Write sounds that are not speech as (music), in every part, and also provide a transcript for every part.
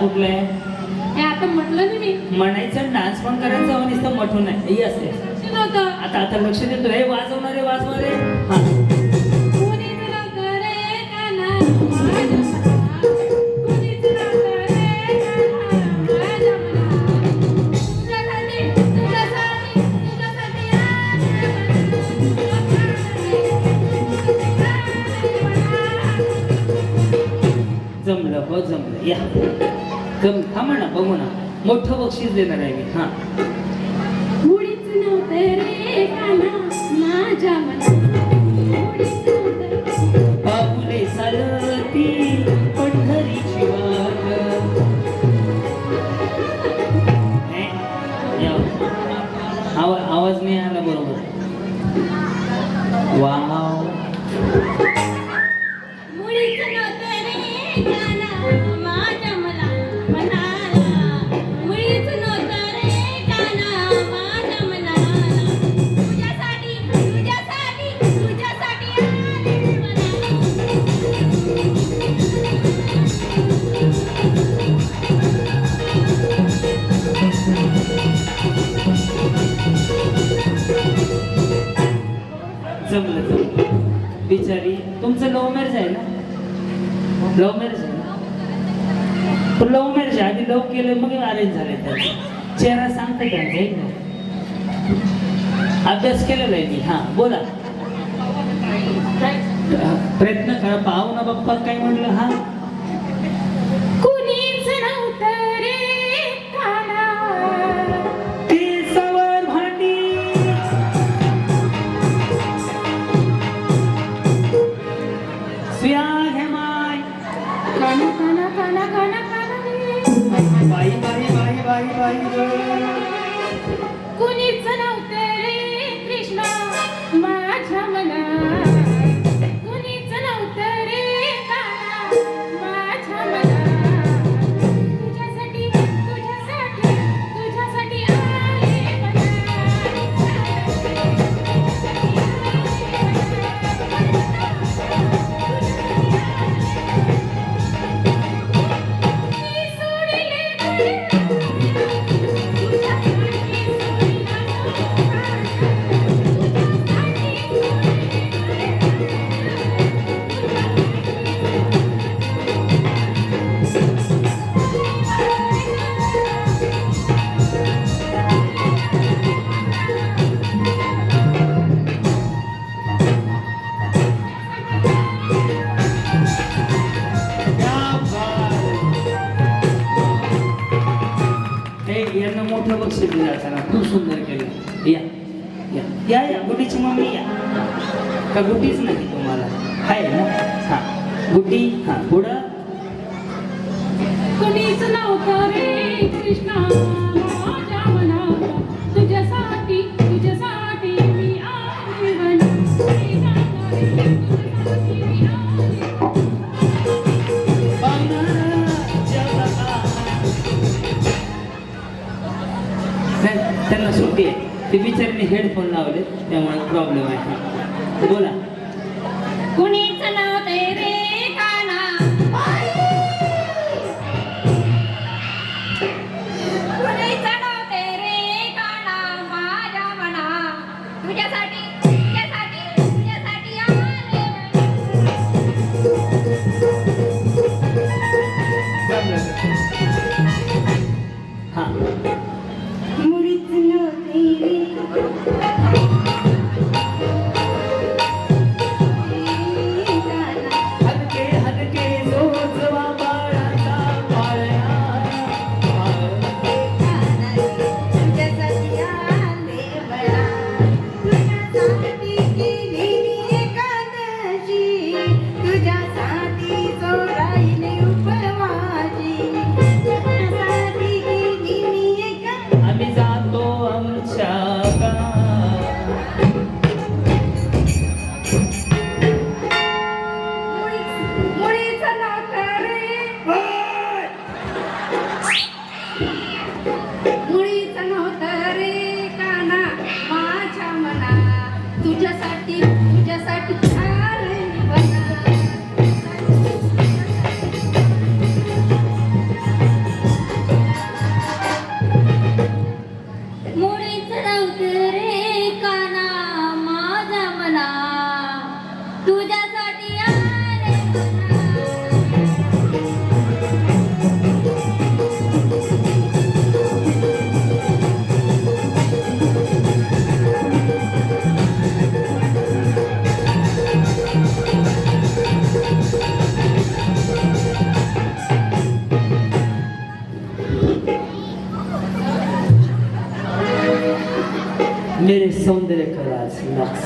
कुठलं आहे? हे आता म्हटलं ना मी. म्हणायचं डान्स पण करायचं नुसतं मठून आहे. हे नव्हतं. आता आता लक्ष देतो. हे वाजवणारे वाजवणारे. (laughs) मोठं बक्षीस देणार आहे मी हा कुणीच नव्हतं रे काना माझ्या मना. कुणीच नव्हतं. बाबुले चालती पंढरीची वाट. आवा- आवाज नाही आला बरोबर वाव मुळीच नव्हतं रे काना जमलं जमलं बिचारी. तुमचं लव्ह मॅरेज आहे ना? लव्ह मॅरेज आहे ना? पण लव्ह मॅरेज आहे. आधी लव्ह केलं मग अरेंज झाले त्याचा. चेहरा सांगता त्यांचा आहे अभ्यास केलेला आहे मी. हां बोला. प्रयत्न करा. पाहू ना बाप्पा काय म्हणलं हा? खूप मोठं बक्षीस खूप सुंदर केलं या या. या या. गुटीची मम्मी या. का गुटीच नाही तुम्हाला? आहे ना? हा. गुटी हा. पुढं? त्यांना सुट्टी आहे. ते बिचारीने हेडफोन लावले त्यामुळे प्रॉब्लेम आहे. बोला. कोणी? सौंदर्य कराज लक्ष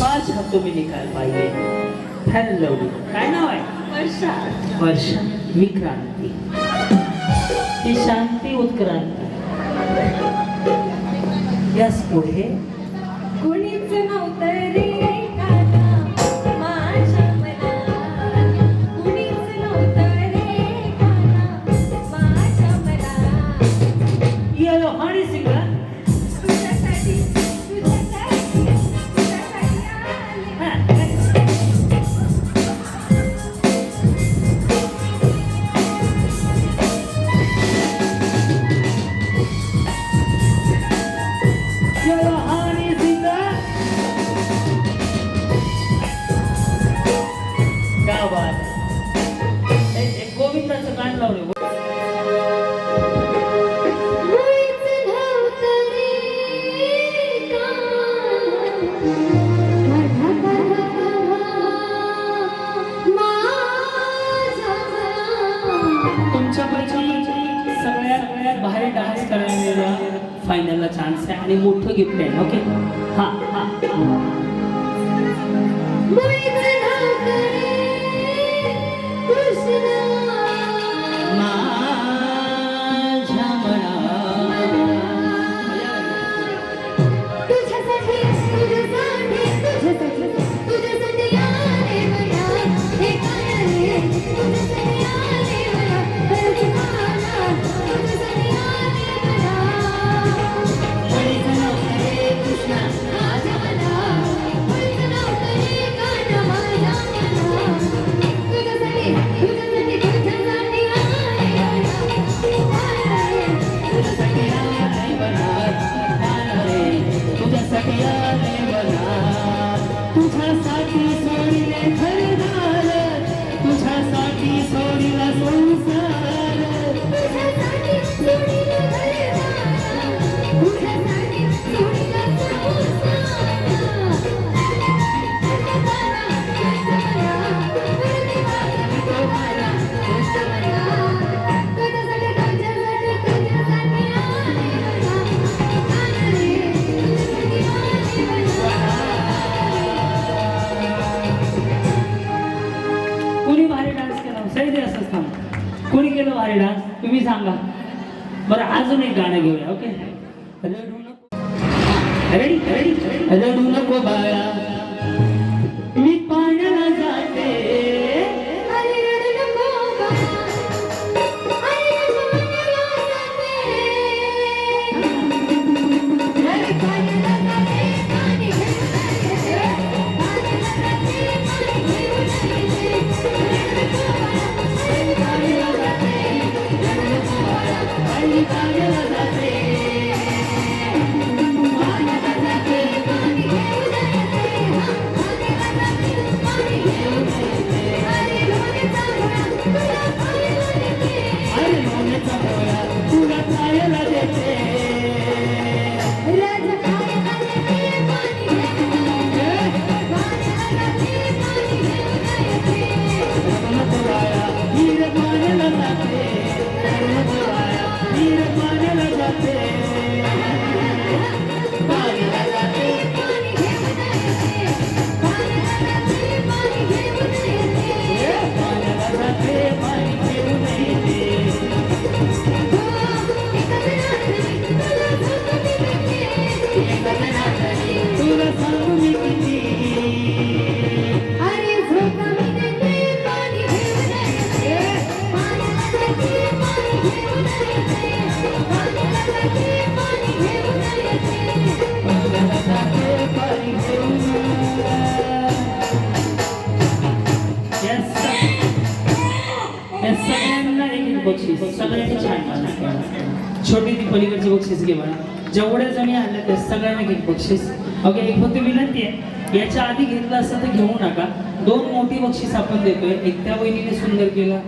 पाच हातो मी निकाल पाहिजे फॅन लवली काय नाव आहे वर्षा वर्षा मी क्रांती ही शांती उत्क्रांती याच पुढे गिफ्ट बघितलंय. ओके हां हां. तुझ्यासाठी सोडले खरे. अजून एक गाणं घेऊया ओके okay? छोटी ती पलीकडची बक्षीस घे म्हणा. जेवढ्या जणी आणल्या त्या सगळ्यांना घे बक्षीस. ओके एक फक्त विनंती आहे याच्या आधी घेतलं असं तर घेऊ नका. दोन मोठी बक्षीस आपण देतोय. एकट्या वहिनीने सुंदर केलं